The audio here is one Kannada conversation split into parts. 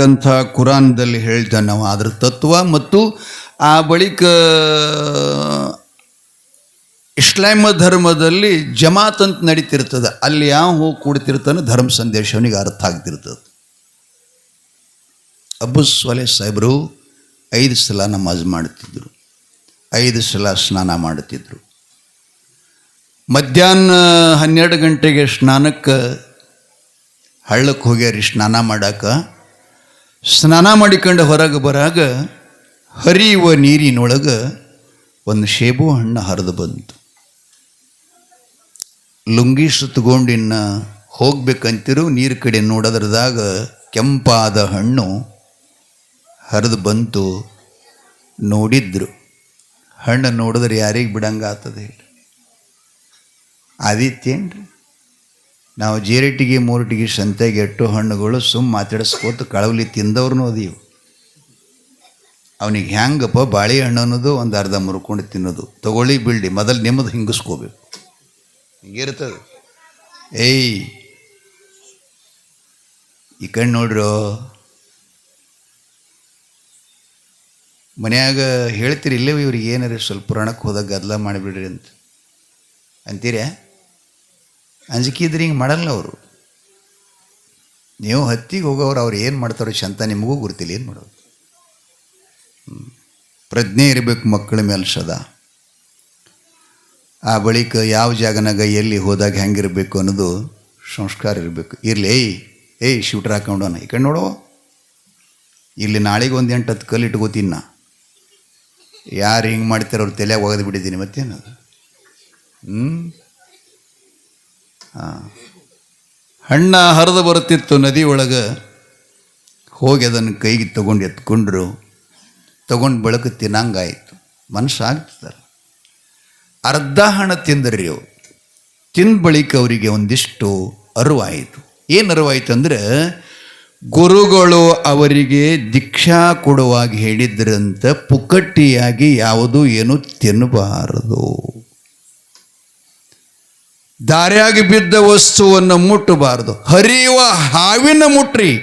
ಅಂತಕ್ಕಂಥ ಕುರಾನ್ದಲ್ಲಿ ಹೇಳ್ತಾನೆ ನಾವು ಅದ್ರ ತತ್ವ ಮತ್ತು ಆ ಬಳಿಕ ಇಸ್ಲಾಮ ಧರ್ಮದಲ್ಲಿ ಜಮಾತ್ ಅಂತ ನಡೀತಿರ್ತದೆ. ಅಲ್ಲಿ ಯಾವ ಹೂ ಕೂಡ್ತಿರ್ತಾನೆ ಧರ್ಮ ಸಂದೇಶ ಅವನಿಗೆ ಅರ್ಥ ಆಗ್ತಿರ್ತದೆ. ಅಬ್ಬು ಸ್ವಲೆ ಸಾಹೇಬರು ಐದು ಸಲ ನಮಾಜ್ ಮಾಡುತ್ತಿದ್ದರು. ಐದು ಸಲ ಸ್ನಾನ ಮಾಡ್ತಿದ್ರು ಮಧ್ಯಾಹ್ನ ಹನ್ನೆರಡು ಗಂಟೆಗೆ ಸ್ನಾನಕ್ಕೆ ಹಳ್ಳಕ್ಕೆ ಹೋಗ್ಯಾರಿ. ಸ್ನಾನ ಮಾಡಾಕ ಸ್ನಾನ ಮಾಡಿಕೊಂಡು ಹೊರಗೆ ಬರಾಗ ಹರಿಯುವ ನೀರಿನೊಳಗೆ ಒಂದು ಶೇಬು ಹಣ್ಣು ಹರಿದು ಬಂತು. ಲುಂಗಿ ಸುತ್ತಗೊಂಡಿನ್ನ ಹೋಗ್ಬೇಕಂತಿರು, ನೀರು ಕಡೆ ನೋಡೋದ್ರದಾಗ ಕೆಂಪಾದ ಹಣ್ಣು ಹರಿದು ಬಂತು ನೋಡಿದ್ರು. ಹಣ್ಣು ನೋಡಿದ್ರೆ ಯಾರಿಗೆ ಬಿಡಂಗಾಗ್ತದೆ ಆದಿತ್ಯೇನ್ರಿ? ನಾವು ಜೇರಿಟಿಗೆ ಮೂರಟಿಗೆ ಸಂತೆಗೆ ಎಟ್ಟು ಹಣ್ಣುಗಳು ಸುಮ್ಮ ಮಾತಾಡಿಸ್ಕೋತ ಕಳವಲಿ ತಿಂದವ್ರನ್ನೂ ಅದೀವು ಅವನಿಗೆ ಹೆಂಗಪ್ಪ ಬಾಳೆಹಣ್ಣು ಅನ್ನೋದು ಒಂದು ಅರ್ಧ ಮುರ್ಕೊಂಡು ತಿನ್ನೋದು. ತಗೊಳ್ಳಿ ಬಿಲ್ಡಿ ಮೊದಲು ನಿಮ್ಮದು ಹಿಂಗಿಸ್ಕೋಬೇಕು. ಹಿಂಗಿರ್ತದೆ. ಏಯ್, ಈ ಕಣ್ಣು ನೋಡ್ರು? ಮನ್ಯಾಗ ಹೇಳ್ತೀರಿ ಇಲ್ಲವೇ ಇವ್ರಿಗೆ, ಏನಾರ ಸ್ವಲ್ಪ ಪುರಾಣಕ್ಕೆ ಹೋದಾಗ ಗದ್ದಲ ಮಾಡಿಬಿಡ್ರಿ ಅಂತ. ಅಂತೀರ? ಅಂಜಿಕೆ ಇದ್ರೆ ಹಿಂಗೆ ಮಾಡಲ್ಲ ಅವರು. ನೀವು ಹತ್ತಿಗೆ ಹೋಗೋರು ಅವ್ರು ಏನು ಮಾಡ್ತಾರೋ ಶಂತ ನಿಮಗೂ ಗೊತ್ತಿಲ್ಲ, ಏನು ಮಾಡೋದು. ಪ್ರಜ್ಞೆ ಇರಬೇಕು ಮಕ್ಕಳ ಮೇಲೆ ಸದಾ ಆ ಬಳಿಕ ಯಾವ ಜಾಗನಾಗ ಎಲ್ಲಿ ಹೋದಾಗ ಹೆಂಗಿರಬೇಕು ಅನ್ನೋದು ಸಂಸ್ಕಾರ ಇರಬೇಕು. ಇರಲಿ, ಏಯ್ ಏಯ್, ಶೂಟ್ರ್ ಹಾಕೊಂಡೋಣ ಈ ಕಣ್ಣು ನೋಡೋ. ಇಲ್ಲಿ ನಾಳೆಗೆ ಒಂದು ಎಂಟು ಹತ್ತು ಕಲ್ಲು ಇಟ್ಕೋತೀನಿ ನಾ. ಯಾರು ಹಿಂಗೆ ಮಾಡ್ತಾರೆ ಅವ್ರು ತಲೆಯಾಗ ಒಗೆದು ಬಿಟ್ಟಿದ್ದೀನಿ ಮತ್ತೇನದು? ಹ್ಞೂ ಹಣ್ಣ ಹರಿದು ಬರುತ್ತಿತ್ತು ನದಿ ಒಳಗೆ. ಹೋಗಿ ಅದನ್ನು ಕೈಗೆ ತಗೊಂಡು ಎತ್ಕೊಂಡ್ರು. ತಗೊಂಡು ಬೆಳಕು ತಿನ್ನಂಗಾಯಿತು. ಮನಸ್ಸು ಆಗ್ತದಲ್ಲ ಅರ್ಧ ಹಣ ತಿಂದ್ರಿ ಅವು ತಿಂದ ಬಳಿಕ ಅವರಿಗೆ ಒಂದಿಷ್ಟು ಅರಿವಾಯಿತು. ಏನು ಅರಿವಾಯಿತು ಅಂದರೆ, ಗುರುಗಳು ಅವರಿಗೆ ದೀಕ್ಷಾ ಕೊಡುವಾಗ ಹೇಳಿದ್ರಂತ ಪುಕ್ಕಟ್ಟಿಯಾಗಿ ಯಾವುದೂ ಏನು ತಿನ್ನಬಾರದು ದಾರ್ಯಾಗಿ ಬಿದ್ದ ವಸ್ತುವನ್ನು ಮುಟ್ಟಬಾರದು. ಹರಿಯುವ ಹಾವಿನ ಮುಟ್ರಿ.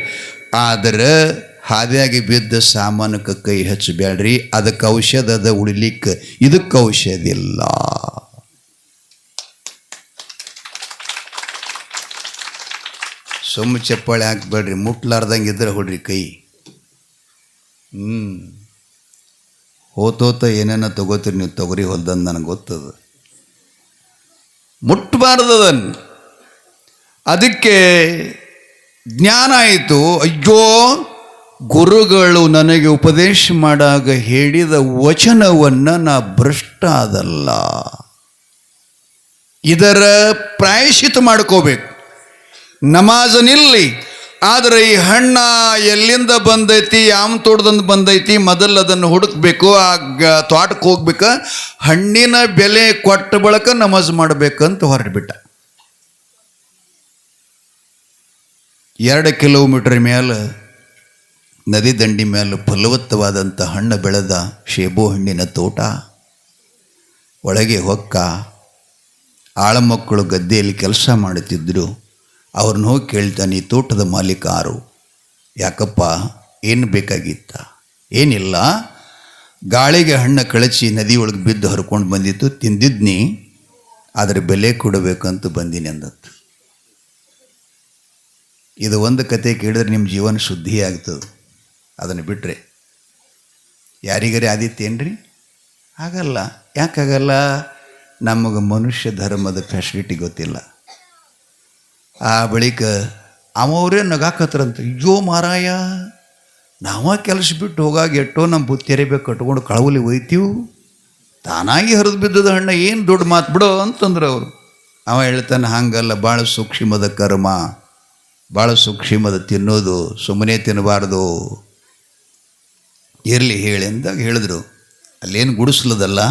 ಆದರೆ ಹಾದಿಯಾಗಿ ಬಿದ್ದ ಸಾಮಾನಕ್ಕೆ ಕೈ ಹಚ್ಚಬೇಡ್ರಿ. ಅದಕ್ಕೆ ಔಷಧ ಅದ ಉಳಿಲಿಕ್ಕೆ. ಇದಕ್ಕೆ ಔಷಧ ಇಲ್ಲ. ಸುಮ್ಮ ಚಪ್ಪಾಳೆ ಹಾಕ್ಬೇಡ್ರಿ. ಮುಟ್ಲಾರ್ದಂಗೆ ಇದ್ರೆ ಹೊಡ್ರಿ ಕೈ. ಹ್ಞೂ ಹೋತೋತ ಏನೇನೋ ತಗೋತೀರಿ ನೀವು. ತೊಗರಿ ಹೊಲ್ದಂದು ನನಗೆ ಗೊತ್ತದ. ಮುಟ್ಟಬಾರ್ದು ಅದಕ್ಕೆ ಜ್ಞಾನ ಆಯಿತು. ಅಯ್ಯೋ, ಗುರುಗಳು ನನಗೆ ಉಪದೇಶ ಮಾಡಾಗ ಹೇಳಿದ ವಚನವನ್ನು ನಾ ಭ್ರಷ್ಟ ಅದಲ್ಲ ಇದರ ಪ್ರಾಯಶ್ಚಿತ ಮಾಡ್ಕೋಬೇಕು. ನಮಾಜ್ ನಿಲ್ಲಿ ಆದರೆ ಈ ಹಣ್ಣ ಎಲ್ಲಿಂದ ಬಂದೈತಿ, ಯಾಮ್ ತೋಟದಿಂದ ಬಂದೈತಿ, ಮೊದಲು ಅದನ್ನು ಹುಡುಕ್ಬೇಕು, ಆ ಗ- ತೋಟಕ್ಕೆ ಹೋಗ್ಬೇಕು, ಹಣ್ಣಿನ ಬೆಲೆ ಕೊಟ್ಟ ಬಳಕ ನಮಾಜ್ ಮಾಡಬೇಕಂತ ಹೊರಟ್ಬಿಟ್ಟ. ಎರಡು ಕಿಲೋಮೀಟರ್ ಮೇಲೆ ನದಿ ದಂಡಿ ಮೇಲೆ ಫಲವತ್ತವಾದಂಥ ಹಣ್ಣು ಬೆಳೆದ ಶೇಬು ಹಣ್ಣಿನ ತೋಟ, ಒಳಗೆ ಹೊಕ್ಕ ಆಳಮಕ್ಕಳು ಗದ್ದೆಯಲ್ಲಿ ಕೆಲಸ ಮಾಡುತ್ತಿದ್ದರು ಅವ್ರನ್ನ ಹೋಗಿ ಕೇಳ್ತಾನೆ ತೋಟದ ಮಾಲೀಕ ಯಾರು? ಯಾಕಪ್ಪ? ಏನು ಬೇಕಾಗಿತ್ತ? ಏನಿಲ್ಲ? ಗಾಳಿಗೆ ಹಣ್ಣು ಕಳಚಿ ನದಿಯೊಳಗೆ ಬಿದ್ದು ಹರ್ಕೊಂಡು ಬಂದಿತ್ತು ತಿಂದಿದ್ನಿ ಅದರ ಬೆಲೆ ಕೊಡಬೇಕಂತ ಬಂದೀನಿ ಅಂದತ್ತು ಇದು ಒಂದು ಕತೆ ಕೇಳಿದ್ರೆ ನಿಮ್ಮ ಜೀವನ ಶುದ್ಧಿ ಆಗ್ತದೆ. ಅದನ್ನು ಬಿಟ್ಟರೆ ಯಾರಿಗರೇ ಆದಿತ್ತೇನ್ರಿ ಆಗಲ್ಲ. ಯಾಕಾಗಲ್ಲ? ನಮಗೆ ಮನುಷ್ಯ ಧರ್ಮದ ಫೆಸಿಲಿಟಿ ಗೊತ್ತಿಲ್ಲ. ಆ ಬಳಿಕ ಅವರೇ ನಗಾಕತ್ರಂತ, ಅಯ್ಯೋ ಮಾರಾಯ, ನಾವ ಕೆಲಸ ಬಿಟ್ಟು ಹೋಗಾಗ ಎಟ್ಟೋ ನಮ್ಮ ಬುತ್ತಿ ತೆರಿಬೇಕು ಕಟ್ಕೊಂಡು ಕಳವಲಿ ಒಯ್ತೀವಿ. ತಾನಾಗಿ ಹರಿದು ಬಿದ್ದದ ಹಣ್ಣ ಏನು ದೊಡ್ಡ ಮಾತು ಬಿಡೋ ಅಂತಂದ್ರೆ ಅವರು. ಅವ ಹೇಳ್ತಾನೆ, ಹಾಗಲ್ಲ ಭಾಳ ಸೂಕ್ಷ್ಮದ ಕರ್ಮ. ಭಾಳ ಸೂಕ್ಷ್ಮದ ತಿನ್ನೋದು ಸುಮ್ಮನೆ ತಿನ್ನಬಾರ್ದು ಇರಲಿ ಹೇಳಿ ಅಂದಾಗ ಹೇಳಿದ್ರು. ಅಲ್ಲೇನು ಗುಡಿಸ್ಲದಲ್ಲ,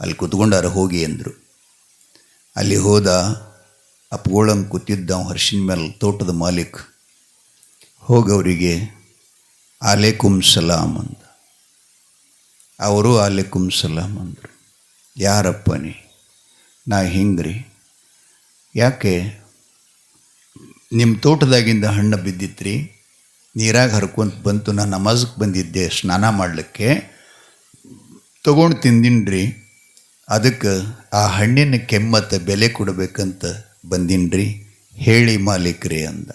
ಅಲ್ಲಿ ಕುತ್ಕೊಂಡಾರ ಹೋಗಿ ಅಂದರು. ಅಲ್ಲಿ ಹೋದ ಅಪ್ಗೋಳಂಗೆ ಕೂತಿದ್ದ ಅವ್ನು ಹರ್ಷಿನ ಮೇಲೆ ತೋಟದ ಮಾಲೀಕ್. ಹೋಗವರಿಗೆ ಆಲೇಕುಮ್ ಸಲಾಮ್ ಅಂದ. ಅವರು ಆಲೇಕುಮ್ ಸಲಾಮ್ ಅಂದರು. ಯಾರಪ್ಪ ನೀ? ನಾ ಹಿಂಗ್ರಿ. ಯಾಕೆ? ನಿಮ್ಮ ತೋಟದಾಗಿಂದ ಹಣ್ಣು ಬಿದ್ದಿತ್ರಿ? ನೀರಾಗ ಹರ್ಕೊಂತ ಬಂತು ನಾನು ನಮಾಜ್ಗೆ ಬಂದಿದ್ದೆ, ಸ್ನಾನ ಮಾಡಲಿಕ್ಕೆ. ತಗೊಂಡು ತಿಂದಿನ್ರಿ. ಅದಕ್ಕೆ ಆ ಹಣ್ಣಿನ ಕೆಮ್ಮತ್ತ ಬೆಲೆ ಕೊಡಬೇಕಂತ ಬಂದಿನ್ರಿ, ಹೇಳಿ ಮಾಲೀಕ್ರಿ ಅಂದ.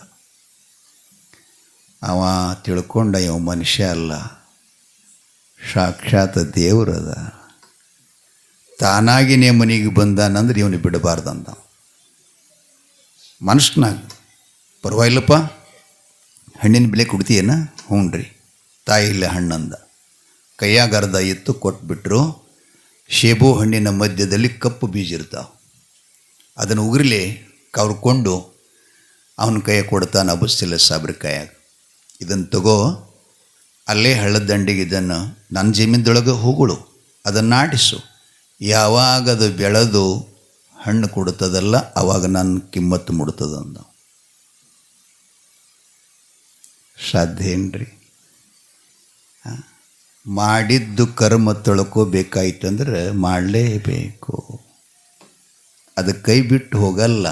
ಅವ ತಿಳ್ಕೊಂಡ ಇವ ಮನುಷ್ಯ ಅಲ್ಲ, ಸಾಕ್ಷಾತ್ ದೇವ್ರದ ತಾನಾಗಿನೇ ಮನೆಗೆ ಬಂದಾನಂದ್ರೆ ಇವನು ಬಿಡಬಾರ್ದಂದ ಮನುಷ್ಯನಾಗ, ಪರವಾಗಿಲ್ಲಪ್ಪ, ಹಣ್ಣಿನ ಬೆಲೆ ಕೊಡ್ತೀಯನ? ಹ್ಞೂ ರೀ ತಾಯಿ ಇಲ್ಲ ಹಣ್ಣಂದ. ಕೈಯಾಗ ಎತ್ತು ಕೊಟ್ಬಿಟ್ರು, ಶೇಬು ಹಣ್ಣಿನ ಮಧ್ಯದಲ್ಲಿ ಕಪ್ಪು ಬೀಜ ಇರ್ತಾವೆ. ಅದನ್ನು ಉಗ್ರಿಲಿ ಕವ್ರು ಕೊಂಡು ಅವನ ಕೈಯಾಗ ಕೊಡ್ತಾನೆ ಅಬಸ್ತಿಲ್ಲ ಸಾಬ್ರ ಕೈಯಾಗ. ಇದನ್ನು ತಗೋ, ಅಲ್ಲೇ ಹಳ್ಳದ ದಂಡಿಗೆ ಇದನ್ನು ನನ್ನ ಜಮೀನ್ದೊಳಗೆ ಹೂಗಳು, ಅದನ್ನು ನಾಟಿಸು. ಯಾವಾಗ ಅದು ಬೆಳೆದು ಹಣ್ಣು ಕೊಡುತ್ತದಲ್ಲ, ಅವಾಗ ನನ್ನ ಕಿಮ್ಮತ್ತು ಮುಡ್ತದಂದ ಸಾಧ್ಯ ಏನ್ರಿ? ಮಾಡಿದ್ದು ಕರ್ಮ ತೊಳ್ಕೋಬೇಕಾಯ್ತಂದ್ರೆ ಮಾಡಲೇಬೇಕು. ಅದು ಕೈ ಬಿಟ್ಟು ಹೋಗಲ್ಲ.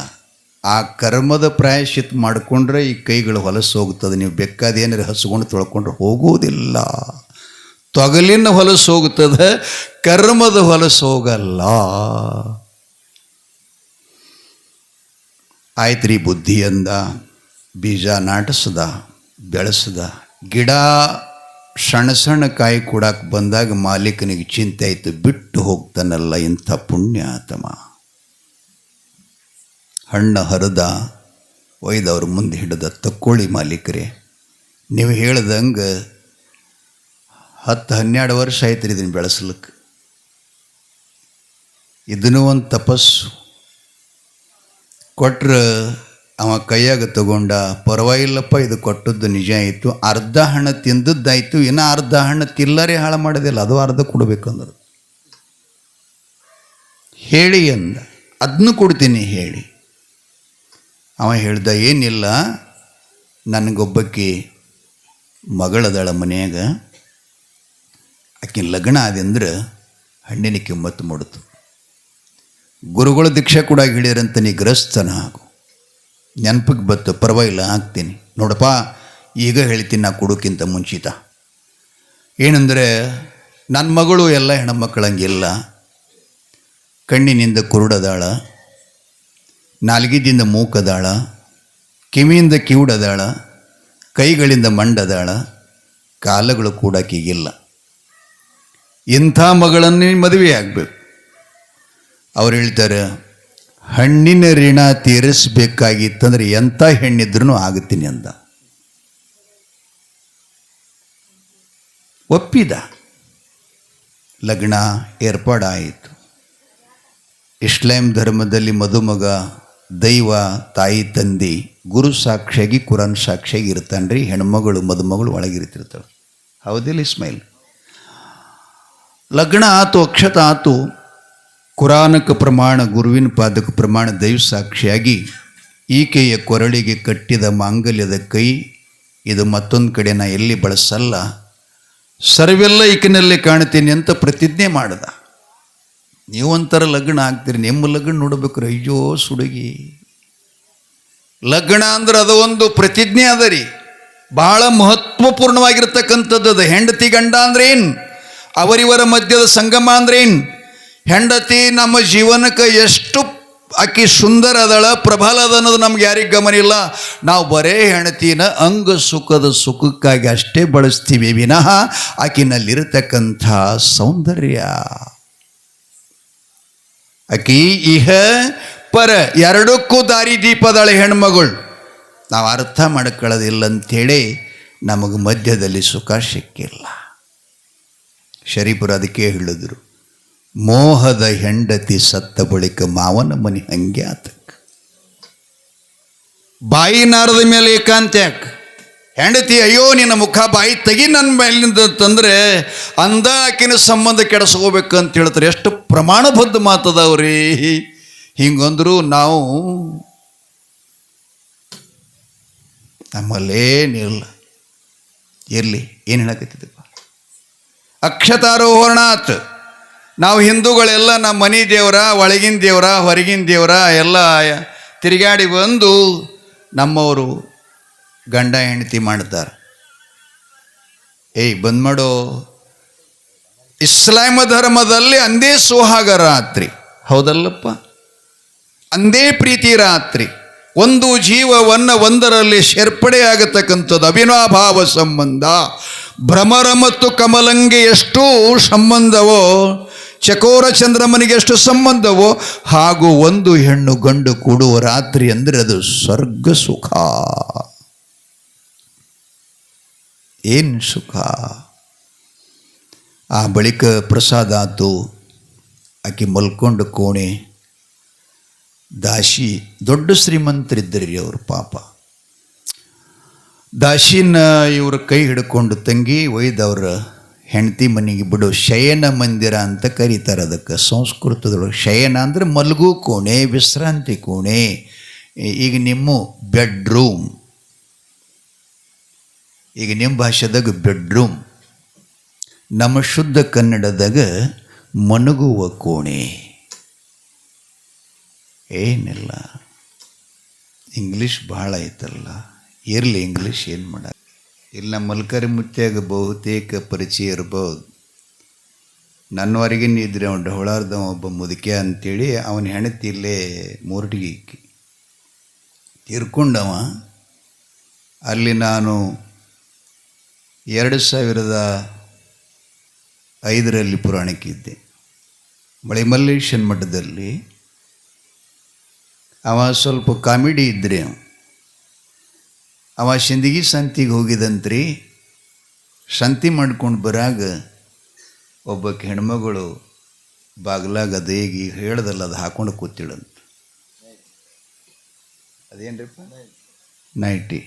ಆ ಕರ್ಮದ ಪ್ರಾಯಶ್ಚಿತ್ ಮಾಡಿಕೊಂಡ್ರೆ ಈ ಕೈಗಳು ಹೊಲಸು ಹೋಗ್ತದೆ ನೀವು ಬೇಕಾದೇನಾರು ಹಸ್ಕೊಂಡು ತೊಳ್ಕೊಂಡ್ರೆ ಹೋಗುವುದಿಲ್ಲ. ತೊಗಲಿನ ಹೊಲಸು ಹೋಗ್ತದೆ ಕರ್ಮದ ಹೊಲಸು ಹೋಗಲ್ಲ. ಆಯ್ತು ರೀ ಅಂದ, ಬೀಜ ನಾಟಿಸ್ದ, ಬೆಳೆಸ್ದ. ಗಿಡ ಸಣ್ಣ ಸಣ್ಣ ಕಾಯಿ ಕೊಡಕ್ಕೆ ಬಂದಾಗ ಮಾಲೀಕನಿಗೆ ಚಿಂತೆ ಆಯಿತು, ಬಿಟ್ಟು ಹೋಗ್ತಾನಲ್ಲ ಇಂಥ ಪುಣ್ಯಾತಮ. ಹಣ್ಣು ಹರಿದ ಒಯ್ದವ್ರ ಮುಂದೆ ಹಿಡಿದ ತಕ್ಕೋಳಿ ಮಾಲೀಕರೇ, ನೀವು ಹೇಳ್ದಂಗೆ ಹತ್ತು ಹನ್ನೆರಡು ವರ್ಷ ಆಯ್ತು ರೀ ಇದನ್ನು ಬೆಳೆಸ್ಲಿಕ್ಕೆ ಇದನ್ನೂ ಒಂದು ತಪಸ್ಸು. ಕೊಟ್ರೆ ಅವ ಕೈಯಾಗ ತಗೊಂಡ, ಪರವಾಗಿಲ್ಲಪ್ಪ, ಇದು ಕೊಟ್ಟದ್ದು ನಿಜ ಆಯಿತು, ಅರ್ಧ ಹಣ್ಣು ತಿಂದದ್ದಾಯಿತು, ಇನ್ನು ಅರ್ಧ ಹಣ್ಣು ತಿಲ್ಲರೆ ಹಾಳು ಮಾಡೋದಿಲ್ಲ ಅದು ಅರ್ಧ ಕೊಡಬೇಕಂದ್ರೆ. ಹೇಳಿ ಅಂದ ಅದನ್ನು ಕೊಡ್ತೀನಿ ಹೇಳಿ. ಅವ ಹೇಳ್ದ, ಏನಿಲ್ಲ ನನಗೊಬ್ಬಕ್ಕೆ ಮಗಳದಳ ಮನೆಯಾಗ, ಆಕಿನ ಲಗ್ನ ಆದ್ರೆ ಹಣ್ಣಿನ ಕಿಮ್ಮತ್ತು ಮೂಡಿತು ಗುರುಗಳ ದೀಕ್ಷೆ ಕೂಡ ಹಿಡಿಯರಂತ ನೀ ಗ್ರಸ್ತನ ಹಾಗು ನೆನಪಿಗೆ ಬತ್ತು, ಪರವಾಗಿಲ್ಲ ಹಾಕ್ತೀನಿ ನೋಡಪ್ಪ, ಈಗ ಹೇಳ್ತೀನಿ ನಾ ಕೊಡೋಕ್ಕಿಂತ ಮುಂಚಿತ. ಏನಂದರೆ ನನ್ನ ಮಗಳು ಎಲ್ಲ ಹೆಣ್ಮಕ್ಕಳಂಗಿಲ್ಲ ಕಣ್ಣಿನಿಂದ ಕುರುಡದಾಳ. ನಾಲ್ಗಿದಿಂದ ಮೂಕದಾಳ, ಕಿವಿಯಿಂದ ಕಿವುಡದಾಳ, ಕೈಗಳಿಂದ ಮಂಡದಾಳ, ಕಾಲಗಳು ಕೂಡ ಕೀಗಿಲ್ಲ ಇಂಥ ಮಗಳನ್ನೇ ಮದುವೆ ಆಗಬೇಕು ಅವ್ರು ಹೇಳ್ತಾರೆ, ಹಣ್ಣಿನ ಋಣ ತೀರಿಸ್ಬೇಕಾಗಿತ್ತಂದ್ರೆ ಎಂಥ ಹೆಣ್ಣಿದ್ರೂ ಆಗುತ್ತೀನಿ ಅಂದ. ಒಪ್ಪಿದ. ಲಗ್ನ ಏರ್ಪಾಡಾಯಿತು. ಇಸ್ಲಾಂ ಧರ್ಮದಲ್ಲಿ ಮದುಮಗ ದೈವ ತಾಯಿ ತಂದೆ ಗುರು ಸಾಕ್ಷಿಯಾಗಿ ಕುರಾನ್ ಸಾಕ್ಷಿಯಾಗಿ ಇರ್ತಾನೆ ರೀ ಹೆಣ್ಮಗಳು, ಮದುಮಗಳು ಒಳಗಿರ್ತಿರ್ತಾಳೆ ಹೌದಿಲ್ಲ ಇಸ್ಮೈಲ್ ಲಗ್ನ ಆತು, ಅಕ್ಷತ ಆತು ಕುರಾನಕ್ಕೆ ಪ್ರಮಾಣ, ಗುರುವಿನ ಪಾದಕ ಪ್ರಮಾಣ ದೈವ ಸಾಕ್ಷಿಯಾಗಿ ಈಕೆಯ ಕೊರಳಿಗೆ ಕಟ್ಟಿದ ಮಾಂಗಲ್ಯದ ಕೈ, ಇದು ಮತ್ತೊಂದು ಕಡೆ ನಾ ಎಲ್ಲಿ ಬಳಸಲ್ಲ, ಸರ್ವೆಲ್ಲ ಈಕಿನಲ್ಲಿ ಕಾಣ್ತೀನಿ ಅಂತ ಪ್ರತಿಜ್ಞೆ ಮಾಡ್ದ. ನೀವೊಂಥರ ಲಗ್ನ ಆಗ್ತೀರಿ, ನಿಮ್ಮ ಲಗ್ನ ನೋಡ್ಬೇಕ್ರಿ, ಅಯ್ಯೋ ಸುಡುಗಿ. ಲಗ್ನ ಅಂದ್ರೆ ಅದು ಒಂದು ಪ್ರತಿಜ್ಞೆ ಅದ ರೀ. ಬಹಳ ಮಹತ್ವಪೂರ್ಣವಾಗಿರ್ತಕ್ಕಂಥದ್ದು ಅದು. ಹೆಂಡತಿ ಗಂಡ ಅಂದ್ರೆ ಏನು? ಅವರಿವರ ಮಧ್ಯದ ಸಂಗಮ ಅಂದ್ರೆ ಏನು? ಹೆಂಡತಿ ನಮ್ಮ ಜೀವನಕ್ಕೆ ಎಷ್ಟು ಆಕಿ ಸುಂದರ ಅದಳ, ಪ್ರಬಲ ಅದ ಅನ್ನೋದು ನಮ್ಗೆ ಯಾರಿಗೆ ಗಮನ ಇಲ್ಲ. ನಾವು ಬರೇ ಹೆಣತಿನ ಅಂಗ ಸುಖದ ಸುಖಕ್ಕಾಗಿ ಅಷ್ಟೇ ಬಳಸ್ತೀವಿ ವಿನಃ ಆಕಿನಲ್ಲಿರತಕ್ಕಂಥ ಸೌಂದರ್ಯ. ಆಕಿ ಇಹ ಪರ ಎರಡಕ್ಕೂ ದಾರಿ ದೀಪದಳೆ ಹೆಣ್ಮಗಳು. ನಾವು ಅರ್ಥ ಮಾಡ್ಕೊಳ್ಳೋದಿಲ್ಲ ಅಂಥೇಳಿ ನಮಗೆ ಮಧ್ಯದಲ್ಲಿ ಸುಖ ಸಿಕ್ಕಿಲ್ಲ. ಶರೀಪುರ ಅದಕ್ಕೆ ಹೇಳಿದ್ರು, ಮೋಹದ ಹೆಂಡತಿ ಸತ್ತ ಬಳಿಕ ಮಾವನ ಮನೆ ಹಂಗೆ ಆತಕ್ಕ ಬಾಯಿ ನಾರದ ಮೇಲೆ ಏಕಾಂತ ಯಾಕೆ ಹೆಂಡತಿ, ಅಯ್ಯೋ, ನಿನ್ನ ಮುಖ ಬಾಯಿ ತೆಗಿ ನನ್ನ ಮೇಲಿಂದ ತಂದರೆ ಅಂದ ಆಕಿನ ಸಂಬಂಧ ಅಂತ ಹೇಳ್ತಾರೆ. ಎಷ್ಟು ಪ್ರಮಾಣಬದ್ಧ ಮಾತದವ್ರಿ. ಹಿಂಗಂದ್ರು ನಾವು ನಮ್ಮಲ್ಲೇನಿಲ್ಲ ಇರಲಿ, ಏನು ಹೇಳಕತ್ತಿದ್ದಪ್ಪ? ಅಕ್ಷತಾರೋಹರಣಾತ್ ನಾವು ಹಿಂದೂಗಳೆಲ್ಲ ನಮ್ಮ ಮನೆ ದೇವರ, ಒಳಗಿನ ದೇವರ, ಹೊರಗಿನ ದೇವರ, ಎಲ್ಲ ತಿರುಗಾಡಿ ಬಂದು ನಮ್ಮವರು ಗಂಡ ಹೆಂಡತಿ ಮಾಡ್ತಾರೆ. ಏಯ್ ಬಂದ್ ಮಾಡೋ. ಇಸ್ಲಾಮ ಧರ್ಮದಲ್ಲಿ ಅಂದೇ ಸುಹಾಗ ರಾತ್ರಿ. ಹೌದಲ್ಲಪ್ಪ. ಅಂದೇ ಪ್ರೀತಿ ರಾತ್ರಿ. ಒಂದು ಜೀವವನ್ನು ಒಂದರಲ್ಲಿ ಸೇರ್ಪಡೆಯಾಗತಕ್ಕಂಥದ್ದು ಅವಿನಾಭಾವ ಸಂಬಂಧ. ಭ್ರಮರ ಮತ್ತು ಕಮಲಂಗೆ ಎಷ್ಟು ಸಂಬಂಧವೋ ಚಕೋರ ಚಂದ್ರಮನಿಗೆ ಎಷ್ಟು ಸಂಬಂಧವೋ ಹಾಗೂ ಒಂದು ಹೆಣ್ಣು ಗಂಡು ಕೂಡುವ ರಾತ್ರಿ ಅಂದರೆ ಅದು ಸ್ವರ್ಗ ಸುಖ ಏನು ಸುಖ? ಆ ಬಳಿಕ ಪ್ರಸಾದ ಆತು. ಆಕೆ ಮಲ್ಕೊಂಡು ಕೋಣೆ. ದಾಶಿ ದೊಡ್ಡ ಶ್ರೀಮಂತರಿದ್ದರಿ ಅವರು ಪಾಪ. ದಾಶಿನ ಇವರ ಕೈ ಹಿಡ್ಕೊಂಡು ತಂಗಿ ಒಯ್ದವ್ರ ಹೆಂಡತಿ ಮನೆಗೆ ಬಿಡು, ಶಯನ ಮಂದಿರ ಅಂತ ಕರೀತಾರೆ ಅದಕ್ಕೆ. ಸಂಸ್ಕೃತದೊಳಗೆ ಶಯನ ಅಂದರೆ ಮಲಗು ಕೋಣೆ, ವಿಶ್ರಾಂತಿ ಕೋಣೆ. ಈಗ ನಿಮ್ಮ ಬೆಡ್ರೂಮ್. ಈಗ ನಿಮ್ಮ ಭಾಷೆದಾಗ ಬೆಡ್ರೂಮ್ ನಮ್ಮ ಶುದ್ಧ ಕನ್ನಡದಾಗ ಮನಗುವ ಕೋಣೆ. ಏನಿಲ್ಲ. ಇಂಗ್ಲೀಷ್ ಭಾಳ ಐತಲ್ಲ. ಇರಲಿ ಇಂಗ್ಲೀಷ್ ಏನು ಮಾಡ ನಮ್ಮ ಮಲ್ಕರಿ ಮುತ್ಯಾಗ ಬಹುತೇಕ ಪರಿಚಯ ಇರ್ಬೋದು. ನನ್ನವರೆಗಿನ ಇದ್ರೆ ಅವನು ಢವಳಾರ್ದ ಒಬ್ಬ ಮುದುಕೆ ಅಂತೇಳಿ ಅವನ ಹೆಣತಿ ಇಲ್ಲೇ ಮೂರ್ಟಿಗೆ ತೀರ್ಕೊಂಡವ. ಅಲ್ಲಿ ನಾನು ಎರಡು ಸಾವಿರದ ಐದರಲ್ಲಿ ಪುರಾಣಕ್ಕಿದ್ದೆ. ಮಳಿಮಲ್ಲೇಶನ್ ಮಠದಲ್ಲಿ ಅವ ಸ್ವಲ್ಪ ಕಾಮಿಡಿ ಇದ್ದರೆ ಅವ. ಸಿಂದಗಿ ಸಂತಿಗೆ ಹೋಗಿದಂತ್ರಿ ಸಂತಿ ಮಾಡ್ಕೊಂಡು ಬರಾಗ ಒಬ್ಬ ಹೆಣ್ಮಗಳು ಬಾಗ್ಲಾಗ ಅದೇಗಿ ಹೇಳ್ದಲ್ಲ, ಅದು ಹಾಕೊಂಡು ಕೂತಿಳಂತ. ಅದೇನ್ರಿಪ್ಪ? ನೈಟಿ.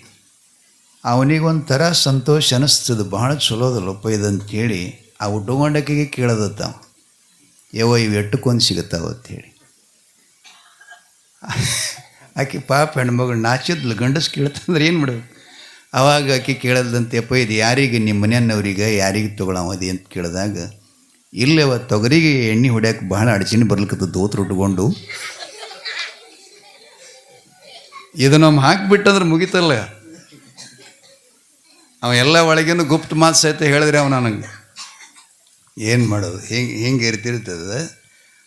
ಅವನಿಗೊಂಥರ ಸಂತೋಷ ಅನಿಸ್ತದೆ. ಭಾಳ ಚಲೋದಲ್ಲಪ್ಪ ಇದಂತೇಳಿ ಆ ಉಟ್ಟುಕೊಂಡಕ್ಕಿಗೆ ಕೇಳದತ್ತ ಯವ ಇವು ಎಟ್ಟಕ್ಕೊಂದು ಸಿಗುತ್ತಾವ ಅಂತೇಳಿ. ಆಕೆ ಪಾಪ ಹೆಣ್ಮಗಳು ನಾಚಿದ್ಲು, ಗಂಡಸ್ ಕೇಳ್ತಂದ್ರೆ ಏನು ಮಾಡೋದು? ಅವಾಗ ಆಕೆ ಕೇಳದಂತೆ ಅಪ್ಪ, ಇದು ಯಾರಿಗೆ? ನಿಮ್ಮ ಮನೆಯನ್ನವ್ರಿಗೆ ಯಾರಿಗೆ ತೊಗೊಳವದಿ ಅಂತ ಕೇಳಿದಾಗ ಇಲ್ಲವ ತೊಗರಿಗೆ ಎಣ್ಣೆ ಹೊಡ್ಯಕ್ಕೆ ಬಹಳ ಅಡಚಣೆ ಬರ್ಲಿಕ್ಕದ ದೋತ್ರ ಉಟ್ಕೊಂಡು. ಇದು ನಮ್ಮ ಹಾಕಿಬಿಟ್ಟಂದ್ರೆ ಮುಗಿತಲ್ಲ. ಅವ ಎಲ್ಲ ಒಳಗಿನ ಗುಪ್ತ ಮಾತು ಸಹಿತ ಹೇಳಿದ್ರೆ ಅವ ನನಗೆ ಏನು ಮಾಡೋದು? ಹಿಂಗೆ ಹಿಂಗೆ ಇರ್ತಿರ್ತದ?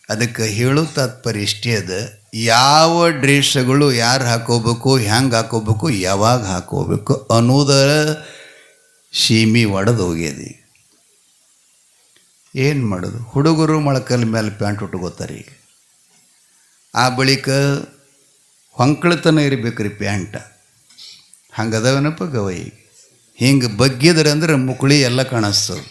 ಅದಕ್ಕೆ ಹೇಳೋ ತಾತ್ಪರ್ಯ ಇಷ್ಟೇ ಅದ. ಯಾವ ಡ್ರೆಸ್ಗಳು ಯಾರು ಹಾಕೋಬೇಕು ಹೆಂಗೆ ಹಾಕೋಬೇಕು, ಯಾವಾಗ ಹಾಕೋಬೇಕು ಅನ್ನೋದರ ಸೀಮಿ ಒಡೆದು ಹೋಗ್ಯದಿ ಏನು ಮಾಡೋದು? ಹುಡುಗರು ಮೊಳಕಲ್ ಮೇಲೆ ಪ್ಯಾಂಟ್ ಉಟ್ಕೋತಾರೆ ಈಗ. ಆ ಬಳಿಕ ಹೊಂಕಳತನ ಇರಬೇಕ್ರಿ ಪ್ಯಾಂಟ. ಹಂಗದವನಪ್ಪ ಗವ ಈಗ. ಹಿಂಗೆ ಬಗ್ಗಿದ್ರೆ ಅಂದ್ರೆ ಮುಕುಳಿ ಎಲ್ಲ ಕಾಣಿಸ್ತದೆ.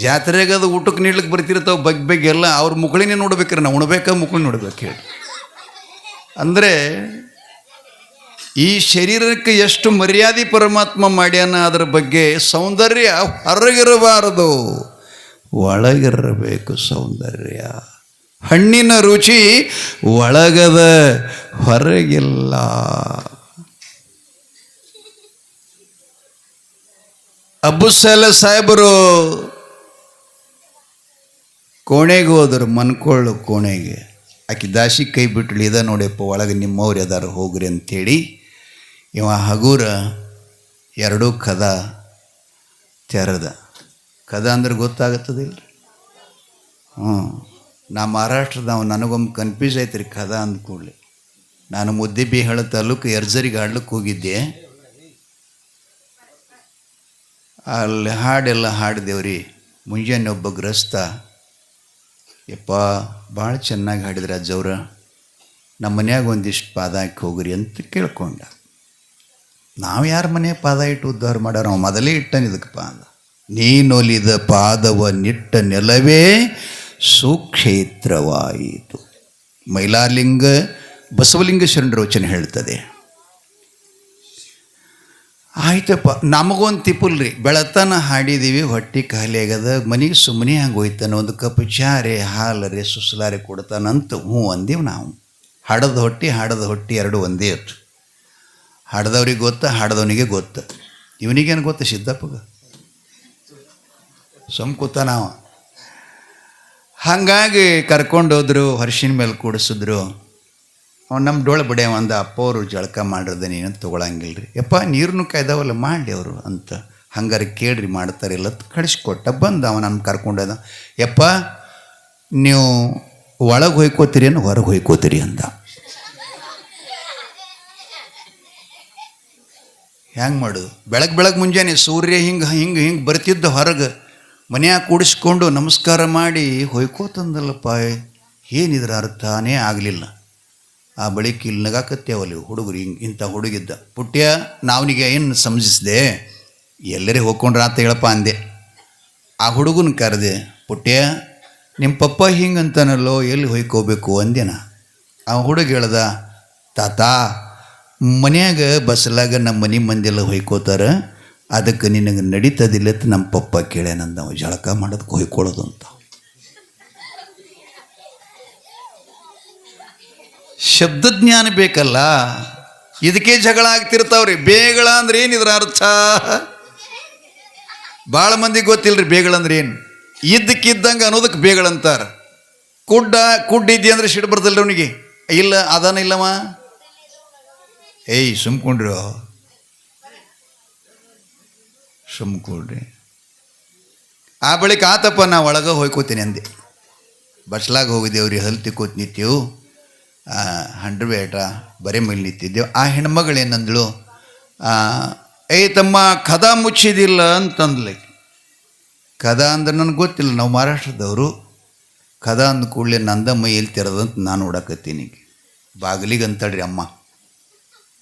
ಜಾತ್ರೆಗೆ ಅದು ಊಟಕ್ಕೆ ನೀಡ್ಲಿಕ್ಕೆ ಬರ್ತಿರ್ತಾವೆ ಬಗ್ಗೆ ಬಗ್ಗೆ ಎಲ್ಲ ಅವ್ರ ಮುಕುಳಿನೇ ನೋಡ್ಬೇಕ್ರಿ, ನಾವು ಉಣ್ಬೇಕಾ ಮುಕುಳಿ ನೋಡ್ಬೇಕು ಹೇಳಿ. ಅಂದರೆ ಈ ಶರೀರಕ್ಕೆ ಎಷ್ಟು ಮರ್ಯಾದೆ ಪರಮಾತ್ಮ ಮಾಡ್ಯಾನ ಅದರ ಬಗ್ಗೆ ಸೌಂದರ್ಯ ಹೊರಗಿರಬಾರದು. ಒಳಗಿರಬೇಕು ಸೌಂದರ್ಯ. ಹಣ್ಣಿನ ರುಚಿ ಒಳಗದ ಹೊರಗಿಲ್ಲ. ಅಬ್ಬುಸಲ ಸಾಹೇಬರು ಕೋಣೆಗೆ ಹೋದರು, ಮನ್ಕೊಳ್ಳು ಕೋಣೆಗೆ. ಆಕೆ ದಾಸಿ ಕೈ ಬಿಟ್ಟಳು, ಇದ ನೋಡಿಯಪ್ಪ ಒಳಗೆ ನಿಮ್ಮವ್ರು ಯಾರು ಹೋಗ್ರಿ ಅಂಥೇಳಿ ಇವ ಹಗೂರ ಎರಡೂ ಕದ ತೆರೆದ. ಕದ ಅಂದ್ರೆ ಗೊತ್ತಾಗುತ್ತದಿಲ್ಲ ಹ್ಞೂ ನಾ ಮಹಾರಾಷ್ಟ್ರದವ ನನಗೊಮ್ಮೆ ಕನ್ಫ್ಯೂಸ್ ಐತ್ರಿ ಕದ ಅಂದ್ಕೊಳ್ಳಿ ನಾನು ಮುದ್ದೆ ನಾನು ಮುದ್ದಿಬಿಹಾಳ ತಾಲೂಕು ಎರ್ಜರಿಗೆ ಆಡ್ಲಿಕ್ಕೆ ಹೋಗಿದ್ದೆ. ಅಲ್ಲಿ ಹಾಡೆಲ್ಲ ಹಾಡಿದೆವ್ರಿ. ಮುಂಜಾನೆ ಒಬ್ಬ ಗ್ರಸ್ತ ಯಪ್ಪ, ಭಾಳ ಚೆನ್ನಾಗಿ ಹಾಡಿದ್ರೆ ಅಜ್ಜವ್ರ. ನಮ್ಮ ಮನ್ಯಾಗ ಒಂದಿಷ್ಟು ಪಾದ ಹಾಕಿ ಹೋಗ್ರಿ ಅಂತ ಕೇಳ್ಕೊಂಡ. ನಾವು ಯಾರ ಮನೆ ಪಾದ ಇಟ್ಟು ಉದ್ಧಾರ ಮಾಡ್ಯಾರ ನಾವು ಮೊದಲೇ ಇಟ್ಟನ ಇದಕ್ಕೆ ಪಾದ ನೀನೊಲಿದ ಪಾದವ ನಿಟ್ಟ ನೆಲವೇ ಸುಕ್ಷೇತ್ರವಾಯಿತು. ಮೈಲಾಲಿಂಗ ಬಸವಲಿಂಗ ಶರಣರ ವಚನ ಹೇಳ್ತದೆ. ಆಯ್ತಪ್ಪ ನಮಗೊಂದು ತಿಪ್ಪಲ್ ರೀ ಬೆಳತನ ಹಾಡಿದೀವಿ, ಹೊಟ್ಟೆ ಖಾಲಿ ಆಗ್ಯದ ಮನೆಗೆ ಸುಮ್ಮನೆ ಹಂಗೆ ಹೋಯ್ತಾನೆ ಒಂದು ಕಪ್ ಚಾರೆ, ಹಾಲರೆ, ಸುಸಲಾರೆ ಕೊಡ್ತಾನಂತ ಹ್ಞೂ ಅಂದೀವಿ ನಾವು. ಹಾಡದ ಹೊಟ್ಟೆ ಹಾಡದ ಹೊಟ್ಟೆ ಎರಡು ಒಂದೇ ಇತ್ತು ಹಾಡ್ದವ್ರಿಗೆ ಗೊತ್ತ, ಹಾಡದವನಿಗೆ ಗೊತ್ತ. ಇವನಿಗೇನು ಗೊತ್ತ ಸಿದ್ದಪ್ಪಗ? ಸುಮ್ ಕೂತ ನಾವು. ಹಾಗಾಗಿ ಕರ್ಕೊಂಡೋದ್ರು ಹರ್ಷಿನ ಮೇಲೆ ಕೂಡಿಸಿದ್ರು. ಅವ್ನು ನಮ್ಮ ಡೋಳ ಬಿಡ್ಯಾವ ಅಂದ, ಅಪ್ಪ, ಅವರು ಜಳಕ ಮಾಡಿರ್ದೆ ನೀನು ತೊಗೊಳಂಗಿಲ್ಲ ರೀ ಯಪ್ಪ ನೀರನ್ನು ಕಾಯ್ದಾವಲ್ಲ ಮಾಡಿ ಅವರು, ಅಂತ ಹಂಗಾರೆ ಕೇಳ್ರಿ, ಮಾಡ್ತಾರೆ ಇಲ್ಲ ಕಳಿಸ್ಕೊಟ್ಟ. ಬಂದ ಅವ ನನ್ನ ಕರ್ಕೊಂಡದ ಯಪ್ಪ, ನೀವು ಒಳಗೆ ಹೊಯ್ಕೋತೀರಿ ಅನ್ನೋ ಹೊರಗೆ ಹೊಯ್ಕೋತೀರಿ? ಅಂದ. ಹೆಂಗೆ ಮಾಡು? ಬೆಳಗ್ಗೆ ಬೆಳಗ್ಗೆ ಮುಂಜಾನೆ ಸೂರ್ಯ ಹಿಂಗೆ ಹಿಂಗೆ ಹಿಂಗೆ ಬರ್ತಿದ್ದ ಹೊರಗೆ, ಮನ್ಯಾಗ ಕೂಡಿಸ್ಕೊಂಡು ನಮಸ್ಕಾರ ಮಾಡಿ ಹೊಯ್ಕೋತಂದಲ್ಲಪ್ಪ ಏನಿದ್ರ ಅರ್ಥನೇ ಆಗಲಿಲ್ಲ. ಆ ಬಳಿಕ ಇಲ್ಲಿ ನಗಾಕತ್ತೇವಲ್ಲಿ ಹುಡುಗರು ಹಿಂಗೆ ಇಂಥ ಹುಡುಗಿದ್ದ. ಪುಟ್ಯ ನಾವನಿಗೆ ಏನು ಸಮಜಿಸಿದೆ? ಎಲ್ಲರೇ ಹೋಗ್ಕೊಂಡ್ರ ಅಂತ ಹೇಳಪ್ಪ ಅಂದೆ. ಆ ಹುಡುಗನ ಕರೆದೆ, ಪುಟ್ಯ ನಿಮ್ಮ ಪಪ್ಪ ಹಿಂಗಂತಾನಲ್ಲೋ ಎಲ್ಲಿ ಹೊಯ್ಕೋಬೇಕು? ಅಂದೆನ. ಆ ಹುಡುಗ ಹೇಳ್ದ, ತಾತ, ಮನ್ಯಾಗ ಬಸ್ಲಾಗ ನಮ್ಮ ಮನೆ ಮಂದಿಯೆಲ್ಲ ಹೊಯ್ಕೋತಾರ, ಅದಕ್ಕೆ ನಿನಗೆ ನಡೀತದಿಲ್ಲ ನಮ್ಮ ಪಪ್ಪ ಕೇಳ್ಯಾನಂದ ಜಳಕ ಮಾಡೋದಕ್ಕೆ ಹೊಯ್ಕೊಳ್ಳೋದು ಅಂತ. ಶಬ್ದಜ್ಞಾನ ಬೇಕಲ್ಲ? ಇದಕ್ಕೆ ಜಗಳ ಆಗ್ತಿರ್ತಾವ್ರಿ. ಬೇಗಳ ಅಂದ್ರೆ ಇದ್ರ ಅರ್ಥ? ಭಾಳ ಮಂದಿಗೆ ಗೊತ್ತಿಲ್ಲರಿ ಬೇಗಳ ಅಂದ್ರೆ ಏನು? ಇದ್ದಕ್ಕಿದ್ದಂಗೆ ಅನ್ನೋದಕ್ಕೆ ಬೇಗಳಂತಾರ ಕುಡ್ಡ ಕುಡ್ಡ ಇದ್ದಿ ಅಂದ್ರೆ ಸಿಟ್ಟು ಬರ್ತಲ್ರಿ ಅವನಿಗೆ? ಇಲ್ಲ, ಅದಾನ ಇಲ್ಲಮ್ಮ ಏಯ್ ಸುಮ್ಕೊಂಡ್ರು ಸುಮ್ಕೊಂಡ್ರಿ ಆ ಬಳಿಕ ಆತಪ್ಪ ನಾ ಒಳಗೆ ಹೋಯ್ಕೋತೀನಿ ಅಂದೆ. ಬಸ್ಲಾಗ ಹೋಗಿದ್ದೇವ್ರಿ ಹಲ್ ತಿಕ್ಕೋತ್ ನಿಂತೀವು ಹಂಡ್ರೆ ಬೇಟ ಬರೀ ಮೇಲೆ ನಿಂತಿದ್ದೆವು ಆ ಹೆಣ್ಮಗಳೇನಂದಳು ಏಯ್ ತಮ್ಮ, ಕದ ಮುಚ್ಚಿದಿಲ್ಲ ಅಂತಂದ್ಲೆ. ಕದ ಅಂದ್ರೆ ನನಗೆ ಗೊತ್ತಿಲ್ಲ. ನಾವು ಮಹಾರಾಷ್ಟ್ರದವರು. ಕದ ಅಂದ ಕೂಡಲೇ ನಂದ ಮೈಯಲ್ಲಿ ತೆರೆದಂತ ನಾನು ನೋಡಕತ್ತೀನಿ ಈಗ. ಬಾಗಿಲಿಗೆ ಅಂತಳ್ರಿ ಅಮ್ಮ.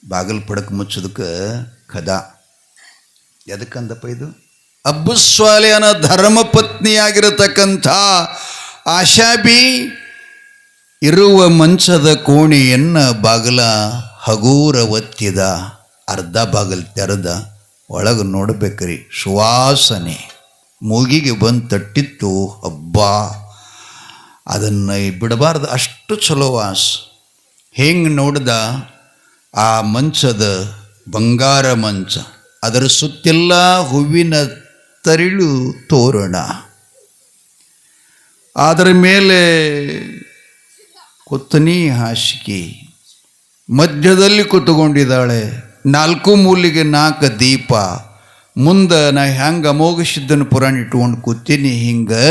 ಬಾಗಿಲು ಪಡಕ್ಕೆ ಮುಚ್ಚೋದಕ್ಕೆ ಕದ. ಎದಕ್ಕಂದಪ್ಪ ಇದು? ಅಬ್ಬುಸ್ವಾಲಿಯನ ಧರ್ಮಪತ್ನಿಯಾಗಿರತಕ್ಕಂಥ ಆಶಾಬಿ ಇರುವ ಮಂಚದ ಕೋಣೆಯನ್ನ ಬಾಗಲ ಹಗೂರ ಒತ್ತಿದ. ಅರ್ಧ ಬಾಗಲ್ ತೆರೆದ. ಒಳಗೆ ನೋಡ್ಬೇಕ್ರಿ. ಸುವಾಸನೆ. ಮೂಗಿಗೆ ಬಂದು ತಟ್ಟಿತ್ತು. ಹಬ್ಬ ಅದನ್ನು ಬಿಡಬಾರ್ದು. ಅಷ್ಟು ಚಲೋ ವಾಸ್. ಹೆಂಗೆ ನೋಡ್ದ? ಆ ಮಂಚದ ಬಂಗಾರ ಮಂಚ. ಅದರ ಸುತ್ತೆಲ್ಲ ಹೂವಿನ ತರಿಳು ತೋರಣ. ಅದರ ಮೇಲೆ ಕೊತ್ತನಿ ಹಾಸಿಗೆ. ಮಧ್ಯದಲ್ಲಿ ಕುತ್ಕೊಂಡಿದ್ದಾಳೆ ನಾಲ್ಕು ಮೂಲಿಗೆ ನಾಲ್ಕು ದೀಪ. ಮುಂದೆ ನಾ ಹೆಂಗೆ ಅಮೋಘ ಸಿದ್ಧನ ಪುರಾಣ ಇಟ್ಕೊಂಡು ಕೂತೀನಿ. ಹಿಂಗೆ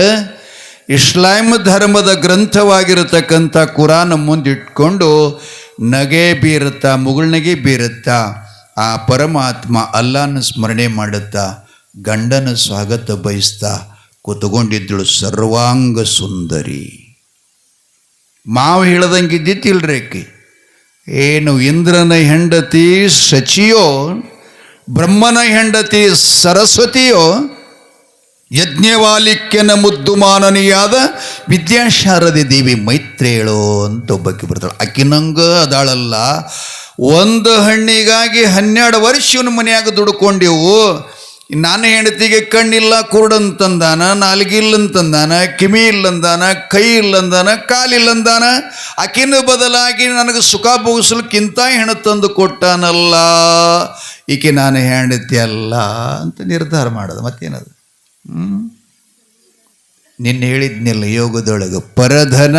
ಇಸ್ಲಾಂ ಧರ್ಮದ ಗ್ರಂಥವಾಗಿರತಕ್ಕಂಥ ಕುರಾನ್ ಮುಂದಿಟ್ಕೊಂಡು ನಗೆ ಬೀರುತ್ತ ಮುಗುಳ್ನಗೆ ಬೀರುತ್ತ, ಆ ಪರಮಾತ್ಮ ಅಲ್ಲಾನ ಸ್ಮರಣೆ ಮಾಡುತ್ತಾ, ಗಂಡನ ಸ್ವಾಗತ ಬಯಸ್ತಾ ಕೂತ್ಕೊಂಡಿದ್ದಳು ಸರ್ವಾಂಗ ಸುಂದರಿ. ಮಾವು ಹೇಳ್ದಂಗಿದ್ದಿತ್ತಿಲ್ರಿ ಆಕಿ. ಏನು ಇಂದ್ರನ ಹೆಂಡತಿ ಶಚಿಯೋ, ಬ್ರಹ್ಮನ ಹೆಂಡತಿ ಸರಸ್ವತಿಯೋ, ಯಜ್ಞವಾಲಿಕ್ಯನ ಮುದ್ದು ಮಾನನಿಯಾದ ವಿದ್ಯಾಶಾರದಿ ದೇವಿ ಮೈತ್ರೇಳು ಅಂತ ಒಬ್ಬಕ್ಕೆ ಬರ್ತಾಳೆ. ಅಕ್ಕಿನಂಗ ಅದಾಳಲ್ಲ, ಒಂದು ಹಣ್ಣಿಗಾಗಿ ಹನ್ನೆರಡು ವರ್ಷ ಇವನ ಮನ್ಯಾಗ ದುಡ್ಕೊಂಡೆವು. ನನ್ನ ಹೆಂಡತಿಗೆ ಕಣ್ಣಿಲ್ಲ, ಕುರುಡಂತಂದಾನ ನಾಲ್ಗಿಲ್ಲಂತಂದಾನ ಕಿಮಿ ಇಲ್ಲಂದಾನ ಕೈ ಇಲ್ಲಂದಾನ ಕಾಲಿಲ್ಲಂದಾನ, ಆಕಿನ ಬದಲಾಗಿ ನನಗೆ ಸುಖ ಭೋಗಿಸ್ಲಿಕ್ಕಿಂತ ಹೆಣ ತಂದು ಕೊಟ್ಟಾನಲ್ಲ. ಈಕೆ ನಾನು ಹೆಂಡತಿ ಅಲ್ಲ ಅಂತ ನಿರ್ಧಾರ ಮಾಡೋದು, ಮತ್ತೇನದು? ನಿನ್ನೆ ಹೇಳಿದ್ನಿಲ್ಲ, ಯೋಗದೊಳಗೆ ಪರಧನ,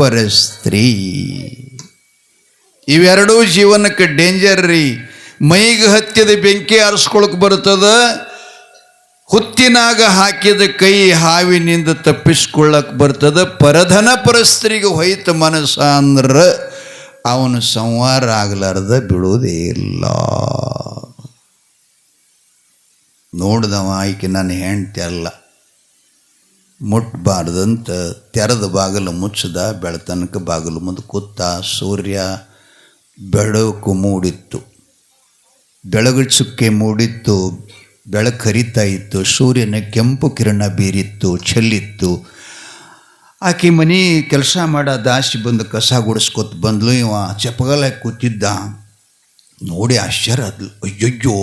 ಪರಸ್ತ್ರೀ. ಇವೆರಡೂ ಜೀವನಕ್ಕೆ ಡೇಂಜರ್ ರೀ. ಮೈಗೆ ಹತ್ತಿದ ಬೆಂಕಿ ಆರಿಸ್ಕೊಳಕ್ ಬರ್ತದ ಹುತ್ತಿನಾಗ ಹಾಕಿದ ಕೈ ಹಾವಿನಿಂದ ತಪ್ಪಿಸ್ಕೊಳ್ಳಕ್ ಬರ್ತದ. ಪರಧನ ಪರಸ್ತ್ರೀಗೆ ಹೊಯ್ತ ಮನಸ್ಸ ಅಂದ್ರ ಅವನು ಸಂವಾರ ಆಗ್ಲಾರ್ದ ಬಿಡುವುದೇ ಇಲ್ಲ. ನೋಡ್ದವ ಆಯ್ಕೆ ನನ್ನ ಹೆಂಡ್ತಿ ಅಲ್ಲ. ಮುಟ್ಬಾರ್ದಂತ ತೆರೆದ ಬಾಗಿಲು ಮುಚ್ಚದ, ಬೆಳತನಕ ಬಾಗಿಲು ಮುಂದೆ ಕುತ್ತ ಸೂರ್ಯ ಬೆಳಕು ಮೂಡಿತ್ತು. ಬೆಳಗು ಚುಕ್ಕೆ ಮೂಡಿತ್ತು. ಬೆಳಕು ಹರಿತಾ ಇತ್ತು, ಸೂರ್ಯನ ಕೆಂಪು ಕಿರಣ ಬೀರಿತ್ತು, ಚೆಲ್ಲಿತ್ತು. ಆಕೆ ಮನೆ ಕೆಲಸ ಮಾಡ ದಾಸಿ ಬಂದು ಕಸ ಗುಡಿಸ್ಕೊತ ಬಂದ್ಲು, ಇವ ಚಪಗಲ ಕೂತಿದ್ದ. ನೋಡಿ ಆಶ್ಚರ್ಯ ಆದ್ಲು. ಅಯ್ಯಯ್ಯೋ,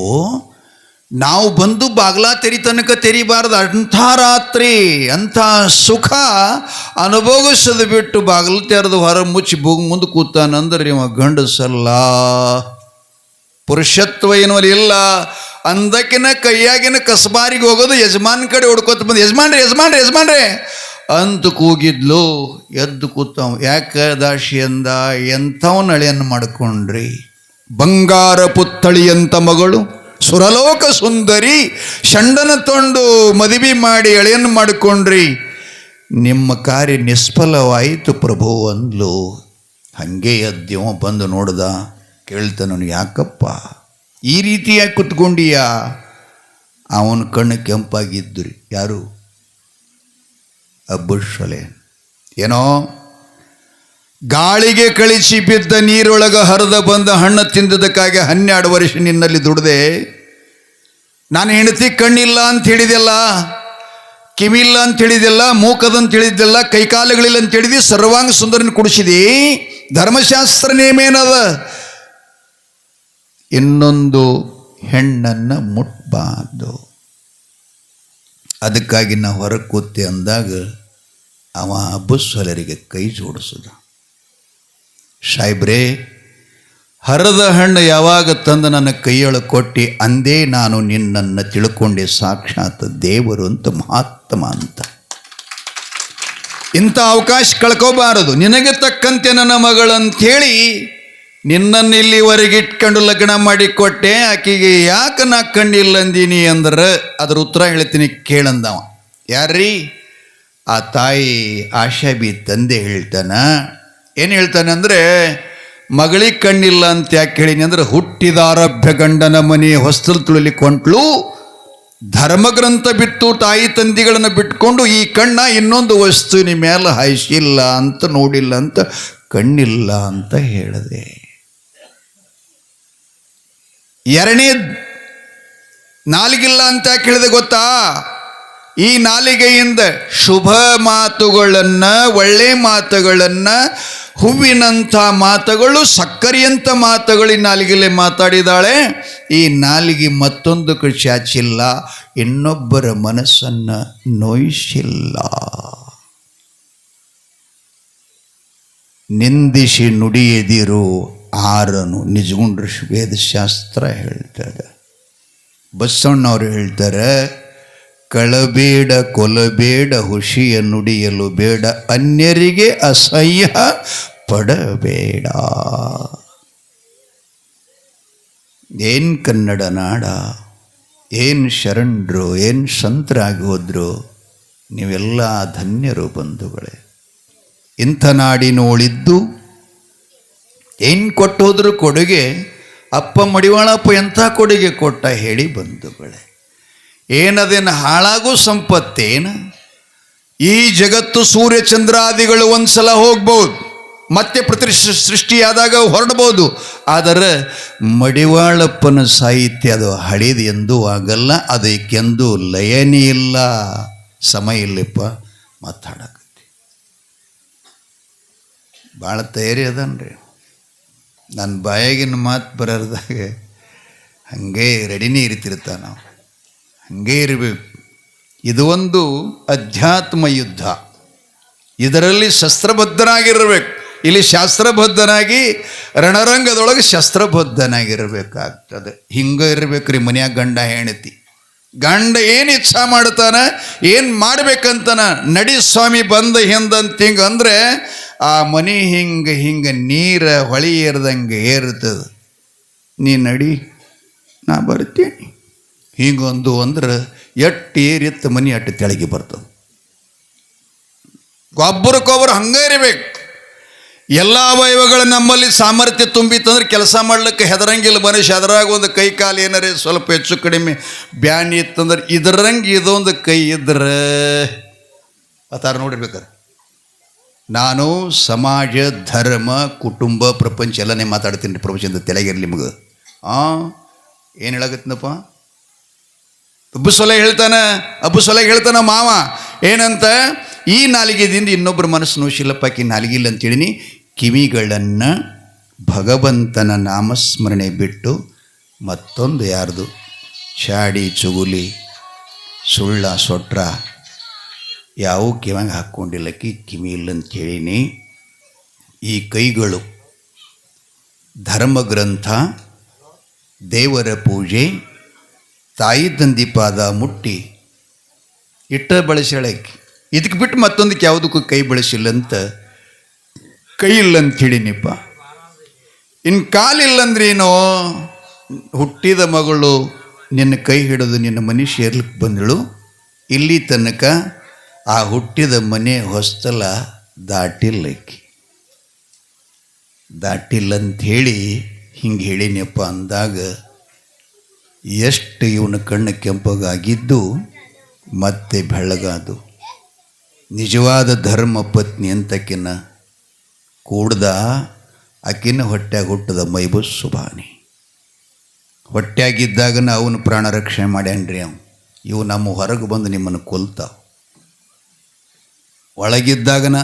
ನಾವು ಬಂದು ಬಾಗ್ಲ ತೆರಿ ತನಕ ತೆರಿಬಾರ್ದು, ಅಂಥ ರಾತ್ರಿ, ಅಂಥ ಸುಖ ಅನುಭವಿಸದು ಬಿಟ್ಟು ಬಾಗ್ಲು ತೆರೆದು ಹೊರ ಮುಚ್ಚಿ ಬೂಗ್ ಮುಂದೆ ಕೂತಾನಂದ್ರೆ ಇವ ಗಂಡಸಲ್ಲ. ಪುರುಷತ್ವ ಏನೋ ಇಲ್ಲ. ಅಂದಕ್ಕಿನ ಕೈಯಾಗಿನ ಕಸಬಾರಿಗೆ ಹೋಗೋದು ಯಜಮಾನ್ ಕಡೆ ಹುಡ್ಕೋತ ಬಂದು, ಯಜಮಾನ್ರಿ ಯಜಮಾನ್ರಿ ಯಜಮಾನ್ರಿ! ಅಂತ ಕೂಗಿದ್ಲು, ಎದ್ದು ಕೂತವ್ ಯಾಕ ದಾಶಿ ಅಂದ? ಎಂಥವನ್ ಅಳಿಯನ್ನು ಮಾಡ್ಕೊಂಡ್ರಿ? ಬಂಗಾರ ಪುತ್ತಳಿಯಂಥ ಮಗಳು, ಸುರಲೋಕ ಸುಂದರಿ, ಷಂಡನ ತೊಂಡು ಮದುವೆ ಮಾಡಿ ಅಳಿಯನ್ನು ಮಾಡಿಕೊಂಡ್ರಿ. ನಿಮ್ಮ ಕಾರ್ಯ ನಿಷ್ಫಲವಾಯಿತು ಪ್ರಭು ಅಂದ್ಲು. ಹಂಗೆ ಎದ್ದೇವ ಬಂದು ನೋಡ್ದ ಕೇಳ್ತಾನು ಯಾಕಪ್ಪ? ಈ ರೀತಿಯಾಗಿ ಕುತ್ಕೊಂಡೀಯ? ಅವನ ಕಣ್ಣು ಕೆಂಪಾಗಿದ್ದು ರೀ ಯಾರು ಅಬ್ಬುಷಲೆ ಏನೋ? ಗಾಳಿಗೆ ಕಳಿಸಿ ಬಿದ್ದ ನೀರೊಳಗ ಹರಿದ ಬಂದ ಹಣ್ಣು ತಿಂದದಕ್ಕಾಗಿ ಹನ್ನೆರಡು ವರ್ಷ ನಿನ್ನಲ್ಲಿ ದುಡ್ದೆ? ನಾನು ಹೆಂಡತಿ ಕಣ್ಣಿಲ್ಲ ಅಂತ ಹೇಳಿದೆಲ್ಲ, ಕಿವಿಲ್ಲ ಅಂತ ಹೇಳಿದೆಲ್ಲ, ಮೂಕದಂತ ಹೇಳಿದ್ದೆಲ್ಲ, ಕೈಕಾಲುಗಳಿಲ್ಲ ಅಂತ ಹೇಳಿದಿ, ಸರ್ವಾಂಗ ಸುಂದರನ ಕುಡಿಸಿದಿ? ಧರ್ಮಶಾಸ್ತ್ರ ನೇಮೇನದ ಇನ್ನೊಂದು ಹೆಣ್ಣನ್ನು ಮುಟ್ಬಾರ್ದು. ಅದಕ್ಕಾಗಿ ನಾ ಹೊರಗೆ ಕೂತೆ ಅಂದಾಗ ಅವ ಬುಸ್ಸಲರಿಗೆ ಕೈ ಜೋಡಿಸಿದ. ಸಾಯಿಬ್ರೇ ಹರದ ಹಣ್ಣು ಯಾವಾಗ ತಂದು ನನ್ನ ಕೈಯೊಳಗೆ ಕೊಟ್ಟು ಅಂದೇ ನಾನು ನಿನ್ನನ್ನು ತಿಳ್ಕೊಂಡೆ ಸಾಕ್ಷಾತ್ ದೇವರು ಅಂತ ಮಹಾತ್ಮ ಅಂತ. ಇಂಥ ಅವಕಾಶ ಕಳ್ಕೋಬಾರದು. ನಿನಗೆ ತಕ್ಕಂತೆ ನನ್ನ ಮಗಳಂಥೇಳಿ ನಿನ್ನನ್ನು ಇಲ್ಲಿವರೆಗೆ ಇಟ್ಕೊಂಡು ಲಗ್ನ ಮಾಡಿ ಕೊಟ್ಟೆ ಆಕೆಗೆ ಯಾಕೆ ನಾ ಕಂಡಿಲ್ಲ ಅಂದೀನಿ ಅಂದ್ರೆ? ಅದ್ರ ಉತ್ತರ ಹೇಳ್ತೀನಿ ಕೇಳಂದವ. ಯಾರ್ರೀ? ಆ ತಾಯಿ ಆಶಾಬಿ ತಂದೆ ಹೇಳ್ತಾನ. ಏನು ಹೇಳ್ತಾನೆ ಅಂದರೆ, ಮಗಳಿಗೆ ಕಣ್ಣಿಲ್ಲ ಅಂತ ಯಾಕೆ ಹೇಳಿನಿ ಅಂದ್ರೆ ಹುಟ್ಟಿದ ಆರಭ್ಯ ಗಂಡನ ಮನೆ ಹೊಸ್ತಲು ತುಳಲಿ ಕೊಂಟ್ಲು, ಧರ್ಮಗ್ರಂಥ ಬಿಟ್ಟು ತಾಯಿ ತಂದೆಗಳನ್ನು ಬಿಟ್ಕೊಂಡು ಈ ಕಣ್ಣ ಇನ್ನೊಂದು ವಸ್ತುವಿನ ಮೇಲೆ ಹಾಯಿಸಿಲ್ಲ ಅಂತ, ನೋಡಿಲ್ಲ ಅಂತ, ಕಣ್ಣಿಲ್ಲ ಅಂತ ಹೇಳಿದೆ. ಎರಡನೇ ನಾಲಿಗಿಲ್ಲ ಅಂತ ಕೇಳಿದೆ ಗೊತ್ತಾ? ಈ ನಾಲಿಗೆಯಿಂದ ಶುಭ ಮಾತುಗಳನ್ನು, ಒಳ್ಳೆ ಮಾತುಗಳನ್ನು, ಹೂವಿನಂಥ ಮಾತುಗಳು, ಸಕ್ಕರೆಯಂಥ ಮಾತುಗಳು ಈ ನಾಲಿಗೆಲೆ ಮಾತಾಡಿದಾಳೆ ಈ ನಾಲಿಗೆ ಮತ್ತೊಂದು ಚಾಚಿಲ್ಲ ಇನ್ನೊಬ್ಬರ ಮನಸ್ಸನ್ನು ನೋಯಿಸಿಲ್ಲ. ನಿಂದಿಸಿ ನುಡಿಯದಿರು ಆರನು ನಿಜಗುಂಡ್ರ ವೇದಶಾಸ್ತ್ರ ಹೇಳ್ತಾರೆ ಬಸವಣ್ಣವ್ರು ಹೇಳ್ತಾರೆ, ಕಳಬೇಡ ಕೊಲಬೇಡ, ಹುಷಿಯ ನುಡಿಯಲು ಬೇಡ, ಅನ್ಯರಿಗೆ ಅಸಹ್ಯ ಪಡಬೇಡ. ಏನು ಕನ್ನಡ ನಾಡ? ಏನು ಶರಣರು, ಏನು ಸಂತರಾಗಿ ಹೋದ್ರು? ನೀವೆಲ್ಲ ಧನ್ಯರು ಬಂಧುಗಳೇ. ಇಂಥ ನಾಡಿನೋಳಿದ್ದು ಏನು ಕೊಟ್ಟು ಹೋದ್ರು ಕೊಡುಗೆ, ಅಪ್ಪ ಮಡಿವಾಳಪ್ಪ ಎಂಥ ಕೊಡುಗೆ ಕೊಟ್ಟ ಹೇಳಿ ಬಂಧುಗಳೇ. ಏನದೇನು ಹಾಳಾಗೋ ಸಂಪತ್ತೇನು? ಈ ಜಗತ್ತು ಸೂರ್ಯ ಒಂದು ಸಲ ಹೋಗ್ಬೋದು, ಮತ್ತೆ ಪ್ರತಿ ಸೃಷ್ಟಿಯಾದಾಗ ಹೊರಡ್ಬೋದು, ಆದರೆ ಮಡಿವಾಳಪ್ಪನ ಸಾಹಿತ್ಯ ಅದು ಹಳೇದು ಎಂದೂ ಆಗಲ್ಲ ಅದಕ್ಕೆಂದೂ ಲಯನೇ ಇಲ್ಲ. ಸಮಯ ಇಲ್ಲಪ್ಪ, ಮಾತಾಡಕತ್ತಿ. ಭಾಳ ತಯಾರಿ ಅದನ್ರಿ. ನನ್ನ ಬಾಯಾಗಿನ ಮಾತು ಬರೋದಾಗ ಹಾಗೆ ರೆಡಿನೇ ಇರ್ತಿರ್ತ ನಾವು. ಹಾಗೇ ಇರಬೇಕು. ಇದು ಒಂದು ಅಧ್ಯಾತ್ಮ ಯುದ್ಧ. ಇದರಲ್ಲಿ ಶಸ್ತ್ರಬದ್ಧನಾಗಿರಬೇಕು. ಇಲ್ಲಿ ಶಾಸ್ತ್ರಬದ್ಧನಾಗಿ ರಣರಂಗದೊಳಗೆ ಶಸ್ತ್ರಬದ್ಧನಾಗಿರಬೇಕಾಗ್ತದೆ. ಹಿಂಗೆ ಇರಬೇಕು ರೀ ಮನೆಯಾಗ ಗಂಡ ಹೆಂಡತಿ. ಗಂಡ ಏನು ಇಚ್ಛಾ ಮಾಡ್ತಾನೆ ಏನು ಮಾಡ್ಬೇಕಂತನ ನಡಿ ಸ್ವಾಮಿ ಬಂದ ಹಿಂದಂತ ಹಿಂಗೆ ಅಂದರೆ ಆ ಮನೆ ಹಿಂಗೆ ಹಿಂಗೆ ನೀರ ಹೊಳಿ ಏರ್ದಂಗೆ ಏರ್ತದೆ ನೀ ನಡಿ, ನಾ ಬರ್ತೀನಿ. ಹಿಂಗೊಂದು ಅಂದ್ರೆ ಎಟ್ಟು ಏರಿತ್ತು ಮನೆ ಅಟ್ಟು ತೆಳಗೆ ಬರ್ತದೆ. ಒಬ್ಬರಕ್ಕೊಬ್ಬರು ಹಂಗೆ ಇರಬೇಕು ಎಲ್ಲ ಅವಯವಗಳು ನಮ್ಮಲ್ಲಿ ಸಾಮರ್ಥ್ಯ ತುಂಬಿತ್ತಂದ್ರೆ ಕೆಲಸ ಮಾಡ್ಲಿಕ್ಕೆ ಹೆದರಂಗಿಲ್ಲ ಮನುಷ್ಯ. ಅದರಾಗ ಒಂದು ಕೈ ಕಾಲು ಏನಾರೇ ಸ್ವಲ್ಪ ಹೆಚ್ಚು ಕಡಿಮೆ ಬ್ಯಾನಿ ಇತ್ತಂದ್ರೆ ಇದರಂಗೆ ಇದೊಂದು ಕೈ ಇದ್ರೆ. ಥರ ನೋಡಿರ್ಬೇಕಾರೆ? ನಾನು ಸಮಾಜ, ಧರ್ಮ, ಕುಟುಂಬ, ಪ್ರಪಂಚ ಎಲ್ಲನೇ ಮಾತಾಡ್ತೀನಿ ರೀ ಪ್ರಪಂಚದ ತೆಳಗಿರಲಿ ನಿಮಗೆ ಹಾಂ ಏನು ಹೇಳಕತ್ತಿನಪ್ಪ? ಅಬ್ಬು ಸೊಲೆ ಹೇಳ್ತಾನ, ಅಬ್ಬು ಸೊಲೆ ಹೇಳ್ತಾನ ಮಾವ. ಏನಂತ? ಈ ನಾಲಿಗೆದಿಂದ ಇನ್ನೊಬ್ಬರ ಮನಸ್ಸು ನೋಶಿಲ್ಲಪ್ಪಾಕಿ ನಾಲಿಗಿಲ್ಲ ಅಂತೇಳಿನಿ ಕಿವಿಗಳನ್ನು ಭಗವಂತನ ನಾಮಸ್ಮರಣೆ ಬಿಟ್ಟು ಮತ್ತೊಂದು ಯಾರ್ದು? ಚಾಡಿ, ಚುಗುಲಿ, ಸುಳ್ಳ, ಸೊಟ್ರ ಯಾವ ಕಿವಂಗೆ ಹಾಕ್ಕೊಂಡಿಲ್ಲಕ್ಕಿ ಕಿವಿ ಇಲ್ಲ ಹೇಳೀನಿ. ಈ ಕೈಗಳು ಧರ್ಮಗ್ರಂಥ, ದೇವರ ಪೂಜೆ, ತಾಯಿ ತಂದಿ ಮುಟ್ಟಿ ಇಟ್ಟ ಬಳಸ್ಯಾಳಕ್ಕೆ ಇದಕ್ಕೆ ಬಿಟ್ಟು ಮತ್ತೊಂದಕ್ಕೆ ಯಾವುದಕ್ಕೂ ಕೈ ಬಳಸಿಲ್ಲ ಅಂತ ಕೈ ಇಲ್ಲ ಅಂತ ಹೇಳಿನಿಪ್ಪ. ಇನ್ನು ಕಾಲಿಲ್ಲಂದ್ರೆ ಏನೋ ಹುಟ್ಟಿದ ಮಗಳು ನಿನ್ನ ಕೈ ಹಿಡಿದು ನಿನ್ನ ಮನುಷ್ಯ ಇರ್ಲಿಕ್ಕೆ ಬಂದಳು. ಇಲ್ಲಿ ತನಕ ಆ ಹುಟ್ಟಿದ ಮನೆ ಹೊಸ್ತಲ ದಾಟಿಲ್ಲ ಆಕಿ ದಾಟಿಲ್ಲ ಅಂತ ಹೇಳಿ ಹಿಂಗೆ ಹೇಳಿನಪ್ಪ ಅಂದಾಗ, ಎಷ್ಟು ಇವನ ಕಣ್ಣು ಕೆಂಪಗಾಗಿದ್ದು ಮತ್ತೆ ಬೆಳ್ಳಗಾದು. ನಿಜವಾದ ಧರ್ಮ ಪತ್ನಿ ಅಂತಕಿನ ಕೂಡ್ದ ಆಕಿನ ಹೊಟ್ಟೆಗೆ ಹುಟ್ಟದ ಮೈಬು ಸುಭಾನಿ. ಹೊಟ್ಯಾಗಿದ್ದಾಗನ ಅವನು ಪ್ರಾಣ ರಕ್ಷಣೆ ಮಾಡ್ಯಾನ್ರಿ ಅವನು ಇವು ನಮ್ಮ ಹೊರಗೆ ಬಂದು ನಿಮ್ಮನ್ನು ಕೊಲ್ತಾವ. ಒಳಗಿದ್ದಾಗನ,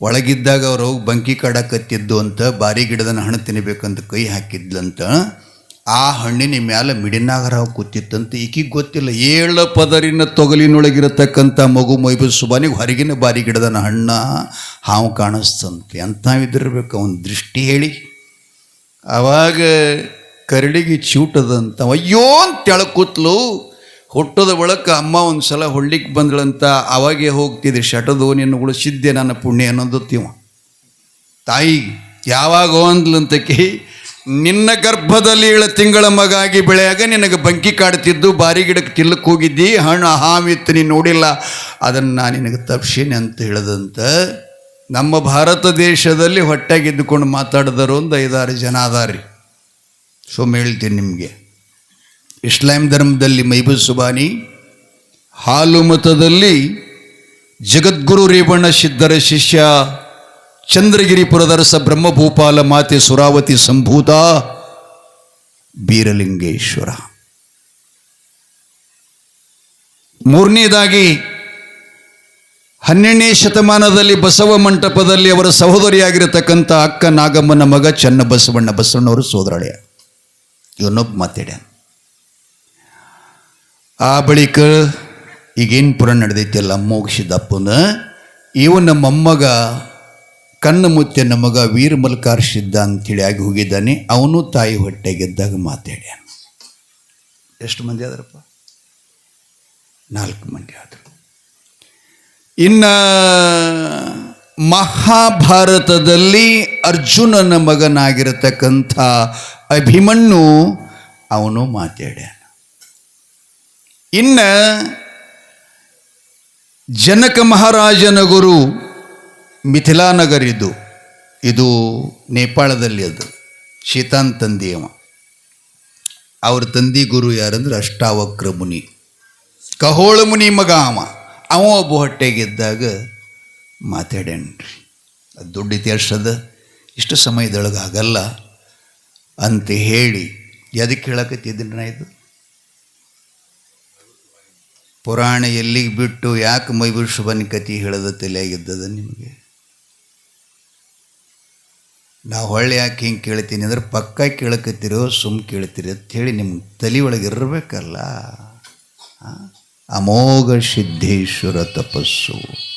ಒಳಗಿದ್ದಾಗ ಅವರು ಬಂಕಿ ಕಡಕತ್ತಿದ್ದು ಅಂತ, ಬಾರಿ ಗಿಡದನ ಹಣ್ಣು ತಿನ್ನಬೇಕಂತ ಕೈ ಹಾಕಿದ್ಲಂತ, ಆ ಹಣ್ಣಿನ ಮ್ಯಾಲ ಮಿಡಿನಾಗರ ಕೂತಿತ್ತಂತ ಈಕಿಗೆ ಗೊತ್ತಿಲ್ಲ. ಏಳು ಪದರಿನ ತೊಗಲಿನೊಳಗಿರತಕ್ಕಂಥ ಮಗು ಮೈಬು ಸುಬಾನಿಗೆ ಹೊರಗಿನ ಬಾರಿ ಗಿಡದನ ಹಣ್ಣ ಹಾವು ಕಾಣಿಸ್ತಂತೆ. ಅಂಥವಿದ್ದಿರ್ಬೇಕು, ಅವನ ದೃಷ್ಟಿ ಹೇಳಿ. ಆವಾಗ ಕರಡಿಗೆ ಚೂಟದಂತ, ಅಯ್ಯೋ ಅಂತ ಕೂತ್ಲು. ಹುಟ್ಟದ ಒಳಕ್ಕೆ ಅಮ್ಮ ಒಂದು ಸಲ ಹೊಳ್ಳಿಕ್ಕೆ ಬಂದಳಂತ ಅವಾಗೆ ಹೋಗ್ತಿದ್ರಿ, ಶಟದು, ನಿನ್ನ ಉಳಿಸಿದ್ದೆ ನನ್ನ ಪುಣ್ಯ ಅನ್ನೋದು ತಾಯಿ, ಯಾವಾಗ ಅಂದ್ಲಂತಕಿ ನಿನ್ನ ಗರ್ಭದಲ್ಲಿ ಏಳು ತಿಂಗಳ ಮಗಾಗಿ ಬೆಳೆಯಾಗ ನಿನಗೆ ಬಂಕಿ ಕಾಡ್ತಿದ್ದು, ಬಾರಿ ಗಿಡಕ್ಕೆ ತಿಲ್ಲಕ್ಕೆ ಹೋಗಿದ್ದಿ, ಹಣ್ಣು ಹಾವಿತ್ತು, ನೀನು ನೋಡಿಲ್ಲ, ಅದನ್ನು ನಾನು ನಿನಗೆ ತಪ್ಸೀನಿ ಅಂತ ಹೇಳದಂತ ನಮ್ಮ ಭಾರತ ದೇಶದಲ್ಲಿ ಹೊಟ್ಟೆಗಿದ್ದುಕೊಂಡು ಮಾತಾಡಿದರು ಒಂದು ಐದಾರು ಜನ ಅದಾರಿ ಸುಮ್ಮ ಹೇಳ್ತೀನಿ ನಿಮಗೆ. ಇಸ್ಲಾಂ ಧರ್ಮದಲ್ಲಿ ಮೈಬೂದ್ ಸುಬಾನಿ, ಹಾಲು ಮತದಲ್ಲಿ ಜಗದ್ಗುರು ರೇವಣ್ಣ ಸಿದ್ಧರ ಶಿಷ್ಯ, ಚಂದ್ರಗಿರಿ ಪುರದರಸ ಬ್ರಹ್ಮಭೂಪಾಲ ಮಾತೆ ಸುರಾವತಿ ಸಂಭೂತ, ಬೀರಲಿಂಗೇಶ್ವರ. ಮೂರನೇದಾಗಿ, ಹನ್ನೆರಡನೇ ಶತಮಾನದಲ್ಲಿ ಬಸವ ಮಂಟಪದಲ್ಲಿ ಅವರ ಸಹೋದರಿಯಾಗಿರತಕ್ಕಂಥ ಅಕ್ಕ ನಾಗಮ್ಮನ ಮಗ ಚನ್ನ ಬಸವಣ್ಣ ಬಸವಣ್ಣವರು ಸೋದರಳೆಯ ಇವನೊಬ್ಬ ಮಾತಾಡ್ಯಾನ. ಆ ಬಳಿಕ ಈಗೇನು ಪುರಾಣ ನಡೆದೈತಿಲ್ಲ ಮೋಗಿಸಿದಪ್ಪನ ಇವ ನಮ್ಮ ಮೊಮ್ಮಗ ಕಣ್ಣ ಮುತ್ತೆ ನಮಗ ವೀರ ಮಲ್ಕಾರ್ಸಿದ್ದ ಅಂತೇಳಿ ಆಗಿ ಹೋಗಿದ್ದಾನೆ. ಅವನು ತಾಯಿ ಹೊಟ್ಟೆಗೆದ್ದಾಗ ಮಾತಾಡ್ಯ ಎಷ್ಟು ಮಂದಿ ಆದ್ರಪ್ಪ? ನಾಲ್ಕು ಮಂದಿ ಆದರು. ಇನ್ನ ಮಹಾಭಾರತದಲ್ಲಿ ಅರ್ಜುನನ ಮಗನಾಗಿರತಕ್ಕಂಥ ಅಭಿಮನ್ಯು ಅವನು ಮಾತಾಡ್ಯಾನ. ಇನ್ನ ಜನಕ ಮಹಾರಾಜನ ಗುರು ಮಿಥಿಲಾನಗರ್ ಇದು. ಇದು ನೇಪಾಳದಲ್ಲಿ ಅದು. ಶೀತಾನ್ ಅವ ಅವ್ರ ತಂದಿ ಗುರು ಯಾರಂದ್ರೆ ಅಷ್ಟಾವಕ್ರ ಮುನಿ. ಕಹೋಳ ಮುನಿ ಮಗ ಅವ. ಅವ ಒಬ್ಬ ಹೊಟ್ಟೆಗಿದ್ದಾಗ ಮಾತಾಡ್ಯಾನ್ರಿ. ಅದು ದೊಡ್ಡ ಇತಿಹಾಸದ ಇಷ್ಟು ಸಮಯದೊಳಗಾಗಲ್ಲ ಅಂತ ಹೇಳಿ ಎದಕ್ಕೆ ಹೇಳಕತ್ತಿದ್ದೀನಿ ನಾ ಇದು? ಪುರಾಣ ಎಲ್ಲಿಗೆ ಬಿಟ್ಟು ಯಾಕೆ ಮೈಬೂರ್ ಶುಭನ ಕತಿ ಹೇಳದ ತಲೆಯಾಗಿದ್ದದ ನಿಮಗೆ? ನಾವು ಹೊಳ್ಳಿ ಯಾಕೆ ಹಿಂಗೆ ಕೇಳ್ತೀನಿ ಅಂದ್ರೆ ಪಕ್ಕ ಕೇಳಕತ್ತಿರೋ ಸುಮ್ ಕೇಳ್ತೀರಿ ಅಂತ ಹೇಳಿ ನಿಮ್ಮ ತಲೆ ಒಳಗೆ ಇರಬೇಕಲ್ಲ. ಅಮೋಘ ಸಿದ್ಧೇಶ್ವರ ತಪಸ್ಸು.